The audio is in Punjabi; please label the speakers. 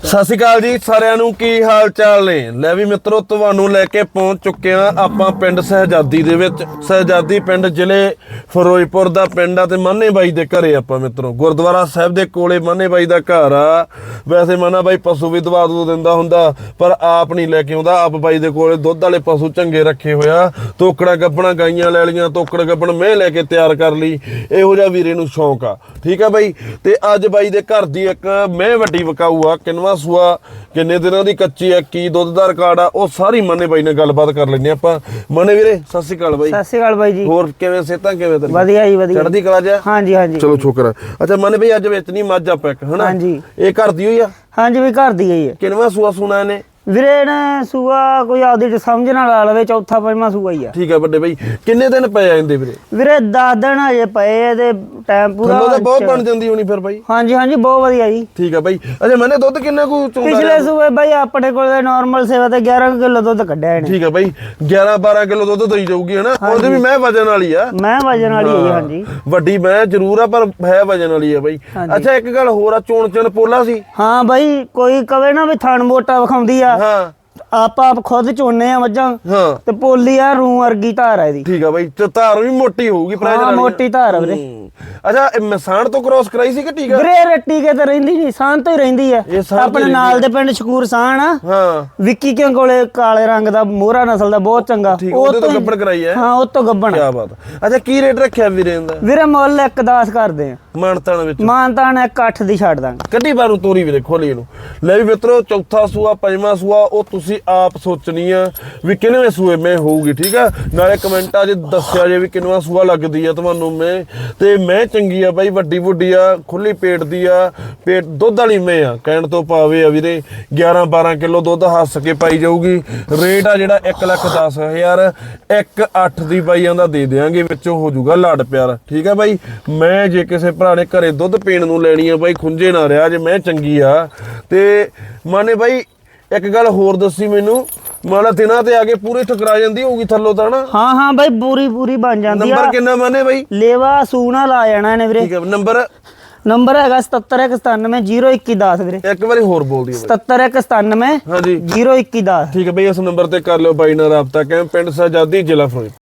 Speaker 1: ਸਤਿ ਸ਼੍ਰੀ ਅਕਾਲ ਜੀ, ਸਾਰਿਆਂ ਨੂੰ ਕੀ ਹਾਲ ਚਾਲ ਨੇ? ਲੈ ਵੀ ਮਿੱਤਰੋ, ਤੁਹਾਨੂੰ ਲੈ ਕੇ ਪਹੁੰਚ ਚੁੱਕੇ ਆ ਆਪਾਂ ਪਿੰਡ ਸਹਜਾਦੀ ਦੇ ਵਿੱਚ। ਸਹਜਾਦੀ ਪਿੰਡ ਜ਼ਿਲ੍ਹੇ ਫਿਰੋਜ਼ਪੁਰ ਦਾ ਪਿੰਡ ਆ ਤੇ ਮਾਨੇ ਬਾਈ ਦੇ ਘਰੇ ਆਪਾਂ ਮਿੱਤਰੋ। ਗੁਰਦੁਆਰਾ ਸਾਹਿਬ ਦੇ ਕੋਲੇ ਮਾਨੇ ਬਾਈ ਦਾ ਘਰ ਆ। ਵੈਸੇ ਮਾਨਾ ਬਾਈ ਪਸ਼ੂ ਵੀ ਦਵਾ ਦੂ ਦਿੰਦਾ ਹੁੰਦਾ, ਪਰ ਆਪ ਨਹੀਂ ਲੈ ਕੇ ਆਉਂਦਾ। ਆਪ ਬਾਈ ਦੇ ਕੋਲੇ ਦੁੱਧ ਵਾਲੇ ਪਸ਼ੂ ਚੰਗੇ ਰੱਖੇ ਹੋਇਆ ਤੋਕੜਾ ਗੱਬਣਾ ਗਾਈਆਂ ਲੈ ਲਈਆਂ, ਤੋਕੜ ਗੱਬਣ ਮੈਂ ਲੈ ਕੇ ਤਿਆਰ ਕਰ ਲਈ। ਇਹੋ ਜਿਹਾ ਵੀਰੇ ਨੂੰ ਸ਼ੌਂਕ ਆ। ਠੀਕ ਆ ਬਾਈ? ਤੇ ਅੱਜ ਬਾਈ ਦੇ ਘਰ ਦੀ ਇੱਕ ਮੈਂ ਵੱਡੀ ਵਕਾਊ ਆ, ਕਿੰਨਵਾ ਸੂਆ ਕਿੰਨੇ ਦਿਨਾਂ ਦੀ ਕੱਚੀ ਆ ਕੀ ਦੁੱਧ ਦਾ ਰਿਕਾਰਡ ਆ ਉਹ ਸਾਰੀ ਮੰਨੇ ਬਾਈ ਨਾਲ ਗੱਲਬਾਤ ਕਰ ਲੈਂਦੇ ਆਪਾਂ। ਮੰਨੇ ਵੀਰੇ ਸਤਿ ਸ਼੍ਰੀ ਅਕਾਲ ਬਾਈ।
Speaker 2: ਸਤਿ ਸ਼੍ਰੀ ਅਕਾਲ ਬਾਈ ਜੀ।
Speaker 1: ਹੋਰ ਕਿਵੇਂ ਸਿਹਤਾਂ ਕਿਵੇਂ ਤੇਰੀ
Speaker 2: ਵਧੀਆ ਜੀ ਵਧੀਆ।
Speaker 1: ਚੜ੍ਹਦੀ ਕਲਾ ਜਾ
Speaker 2: ਹਾਂਜੀ ਹਾਂਜੀ।
Speaker 1: ਚਲੋ ਸ਼ੁਕਰ ਆ। ਅੱਛਾ ਮੰਨੇ ਬਈ ਅੱਜ ਵੇਚਣੀ ਮੱਝ ਆਪਾਂ ਇੱਕ ਹਨਾ?
Speaker 2: ਹਾਂਜੀ।
Speaker 1: ਇਹ ਘਰ ਦੀ ਹੋਈ ਆ?
Speaker 2: ਹਾਂਜੀ ਵੀ ਘਰ ਦੀ ਹੈ
Speaker 1: ਕਿੰਨਵਾ ਸੂਆ ਸੁਣਾ ਨੇ
Speaker 2: ਵੀਰੇ ਨੇ ਸੂਆ ਕੋਈ ਆਪਦੀ ਸਮਝ ਨਾਲ ਲਾ ਲਵੇ ਚੌਥਾ ਪੰਜਵਾਂ ਸੂਆ ਹੀ ਆ।
Speaker 1: ਠੀਕ ਆ ਵੱਡੇ ਬਈ ਕਿੰਨੇ ਦਿਨ ਪਏ ਜਾਂਦੇ ਵੀਰੇ?
Speaker 2: ਵੀਰੇ 10 ਦਿਨ ਹਜੇ ਪਏ ਆ ਤੇ ਟਾਈਮ ਪੂਰਾ
Speaker 1: ਥੱਲੋਂ ਤਾਂ ਬਹੁਤ ਬਣ ਜਾਂਦੀ ਹੋਣੀ ਫਿਰ ਬਾਈ।
Speaker 2: ਹਾਂਜੀ ਹਾਂਜੀ ਬਹੁਤ ਵਧੀਆ ਜੀ।
Speaker 1: ਠੀਕ ਆ ਬਾਈ ਅੱਛਾ ਮੈਨੇ ਦੁੱਧ ਕਿੰਨਾ ਕੁ ਚੁੰਦਾ
Speaker 2: ਪਿਛਲੇ ਸੂਏ ਬਾਈ ਆਪਣੇ ਕੋਲ ਨਾਰਮਲ ਸੇਵਾ ਤੇ 11 ਕਿਲੋ ਦੁੱਧ ਕੱਢਿਆ ਇਹਨੇ।
Speaker 1: ਠੀਕ ਆ ਬਾਈ 11 12 ਕਿਲੋ ਦੁੱਧ ਦਈ ਜਾਊਗੀ ਹਨਾ? ਉਹਦੇ ਵੀ ਮੈਂ ਵਜਨ ਵਾਲੀ ਆ।
Speaker 2: ਮੈਂ ਵਜਨ ਵਾਲੀ ਹੈ ਜੀ, ਹਾਂਜੀ।
Speaker 1: ਵੱਡੀ ਮੈਂ ਜ਼ਰੂਰ ਆ ਪਰ ਹੈ ਵਜਨ ਵਾਲੀ ਆ ਬਾਈ। ਅੱਛਾ ਇੱਕ ਗੱਲ ਹੋਰ ਆ ਚੋਣ ਚਣ ਪੋਲਾ ਸੀ?
Speaker 2: ਹਾਂ ਬਾਈ ਕੋਈ ਕਵੇ ਨਾ ਵੀ ਥਣ ਮੋਟਾ ਵਿਖਾਉਂਦੀ ਆ।
Speaker 1: ਹਾਂ।
Speaker 2: ਆਪਾਂ ਆਪ ਖੁਦ ਚੋਨੇ ਆ ਮੱਝਾਂ।
Speaker 1: ਹਾਂ।
Speaker 2: ਤੇ ਪੋਲੀ ਆ ਰੂ ਵਰਗੀ ਧਾਰ ਆ ਇਹਦੀ।
Speaker 1: ਠੀਕ ਆ ਬਾਈ ਤੇ ਧਾਰ ਵੀ ਮੋਟੀ ਹੋਊਗੀ ਪ੍ਰਾਈਜ਼
Speaker 2: ਹਾਂ ਮੋਟੀ ਧਾਰ ਆ ਵੀਰੇ।
Speaker 1: ਅੱਛਾ ਇਹ ਮਸਾਨ ਤੋਂ ਕ੍ਰੋਸ ਕਰਾਈ ਸੀ ਕਿ ਆ
Speaker 2: ਵੀਰੇ ਰੱਟੀ ਕੇ ਤੇ ਰਹਿੰਦੀ ਨਹੀਂ ਸਾਂ ਤੋਂ ਹੀ ਰਹਿੰਦੀ
Speaker 1: ਇਹ ਸਾਂਹ ਤੋਂ
Speaker 2: ਆਪਣੇ ਨਾਲ ਦੇ ਪਿੰਡ ਸ਼ਕੂਰ ਸਾਨ ਆ।
Speaker 1: ਹਾਂ।
Speaker 2: ਵਿੱਕੀ ਕਿਉਂ ਕੋਲੇ ਕਾਲੇ ਰੰਗ ਦਾ ਮੋਹਰਾ ਨਸਲ ਦਾ ਬਹੁਤ ਚੰਗਾ।
Speaker 1: ਠੀਕ ਉਹਦੇ ਤੋਂ
Speaker 2: ਹੀ-
Speaker 1: ਕਰਾਈ ਹੈ
Speaker 2: ਹਾਂ ਉਹ ਤੋਂ ਗੱਬਣ
Speaker 1: ਕੀ ਬਾਤ। ਅੱਛਾ ਕੀ ਰੇਟ ਰੱਖਿਆ ਵੀਰੇ ਦਾ
Speaker 2: ਵੀਰੇ ਮੁੱਲ ਇੱਕ ਦਾਸ ਕਰਦੇ ਆ।
Speaker 1: ਮਾਨਤਾਣ ਵਿੱਚ।
Speaker 2: ਮਾਨਤਾਨ ਇੱਕ ਅੱਠ ਦੀ ਛੱਡ ਦਾਂਗੇ।
Speaker 1: ਕੱਢੀ ਬਾਰੂ ਤੋਰੀ ਵੀਰੇ ਖੋਲੀ ਇਹਨੂੰ। ਲੈ ਵੀ ਮਿੱਤਰੋ ਚੌਥਾ ਸੂਆ ਪੰਜਵਾਂ ਸੂਆ ਉਹ ਤੁਸੀਂ ਆਪ ਸੋਚਣੀ ਆ ਵੀ ਕਿੰਨਵੇਂ ਸੂਏ ਮੈਂ ਹੋਊਗੀ ਠੀਕ ਆ? ਨਾਲੇ ਕਮੈਂਟਾਂ 'ਚ ਦੱਸਿਆ ਜੇ ਵੀ ਕਿੰਨਵਾਂ ਸੂਆ ਲੱਗਦੀ ਆ ਤੁਹਾਨੂੰ ਮੈਂ। ਤੇ ਮੈਂ ਚੰਗੀ ਆ ਬਾਈ, ਵੱਡੀ ਵੱਡੀ ਆ, ਖੁੱਲੀ ਪੇਟ ਦੀ ਆ, ਪੇਟ ਦੁੱਧ ਵਾਲੀ ਮੈਂ ਆ, ਕਹਿਣ ਤੋਂ ਪਾਵੇ ਆ ਵੀਰੇ 11 12 ਕਿਲੋ ਦੁੱਧ ਹੱਸ ਕੇ ਪਾਈ ਜਾਊਗੀ। ਰੇਟ ਆ ਜਿਹੜਾ 1 ਲੱਖ 10 ਹਜ਼ਾਰ 1 8 ਦੀ ਬਾਈ ਆਂਦਾ ਦੇ ਦੇਾਂਗੇ ਵਿੱਚੋਂ ਹੋ ਜਾਊਗਾ ਲਾਡ ਪਿਆਰ। ਠੀਕ ਆ ਬਾਈ? ਮੈਂ ਜੇ ਕਿਸੇ ਭਰਾ ਨੇ ਘਰੇ ਦੁੱਧ ਪੀਣ ਨੂੰ ਲੈਣੀ ਆ ਬਾਈ, ਖੁੰਝੇ ਨਾ ਰਿਹਾ ਜੇ ਮੈਂ ਚੰਗੀ ਆ। ਤੇ ਮਾਨੇ ਬਾਈ, ਇੱਕ ਗੱਲ ਹੋਰ ਦੱਸੀ ਮੈਨੂੰ ਮਾਨਾ ਦਿਨਾਂ ਤੇ ਆ ਕੇ ਪੂਰੀ ਠਕਰਾ ਜਾਂਦੀ ਹੋਊਗੀ ਥੱਲੋਂ ਤਾਂ ਨਾ।
Speaker 2: ਹਾਂ ਹਾਂ ਬਾਈ ਪੂਰੀ ਪੂਰੀ ਬਣ ਜਾਂਦੀ ਆ।
Speaker 1: ਨੰਬਰ ਕਿੰਨਾ ਮਾਨੇ ਬਾਈ?
Speaker 2: ਲੇਵਾ ਸੂਣਾ ਲਾ ਜਾਣਾ ਨੇ ਵੀਰੇ।
Speaker 1: ਠੀਕ ਹੈ ਨੰਬਰ?
Speaker 2: ਨੰਬਰ ਹੈਗਾ 7791902110 ਵੀਰੇ।
Speaker 1: ਇੱਕ ਵਾਰੀ ਹੋਰ ਬੋਲ ਦਿਓ ਬਾਈ।
Speaker 2: 7791902110
Speaker 1: ਹਾਂਜੀ।
Speaker 2: 0110
Speaker 1: ਠੀਕ ਹੈ ਬਈ ਇਸ ਨੰਬਰ ਤੇ ਕਰ ਲਿਓ ਬਾਈ ਨਾਲ ਰਾਬਤਾ। ਕਹਿ ਪਿੰਡ ਸਜਾਦੀ ਜ਼ਿਲ੍ਹਾ ਫਿਰੋਜ਼ਪੁਰ।